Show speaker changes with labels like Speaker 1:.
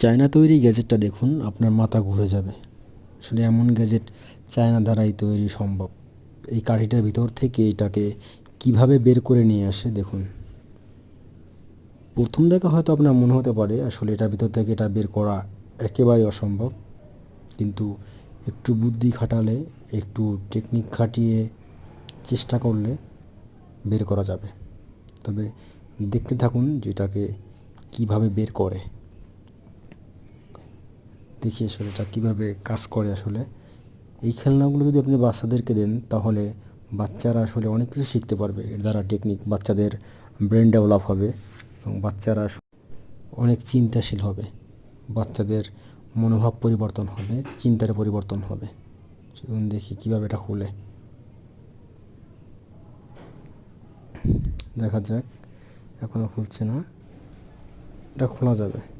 Speaker 1: China তৈরি গ্যাজেটটা দেখুন, আপনার মাথা ঘুরে যাবে। আসলে এমন গ্যাজেট চায়না দ্বারাই তৈরি সম্ভব। এই কাঠিটার ভিতর থেকে এটাকে কীভাবে বের করে নিয়ে আসে দেখুন। প্রথম দেখা হয়তো আপনার মনে হতে পারে, আসলে এটার ভিতর থেকে এটা বের করা একেবারে অসম্ভব। কিন্তু একটু বুদ্ধি খাটালে, একটু টেকনিক খাটিয়ে চেষ্টা করলে বের করা যাবে। তবে দেখতে থাকুন যেটাকে কীভাবে বের করে। দেখি আসলে এটা কীভাবে কাজ করে আসলে। এই খেলনাগুলো যদি আপনি বাচ্চাদেরকে দেন, তাহলে বাচ্চারা আসলে অনেক কিছু শিখতে পারবে। এর দ্বারা টেকনিক বাচ্চাদের ব্রেন ডেভেলপ হবে এবং বাচ্চারা অনেক চিন্তাশীল হবে। বাচ্চাদের মনোভাব পরিবর্তন হবে, চিন্তার পরিবর্তন হবে। চলুন দেখি কীভাবে এটা খুলে। দেখা যাক। এখনও খুলছে না। এটা খোলা যাবে।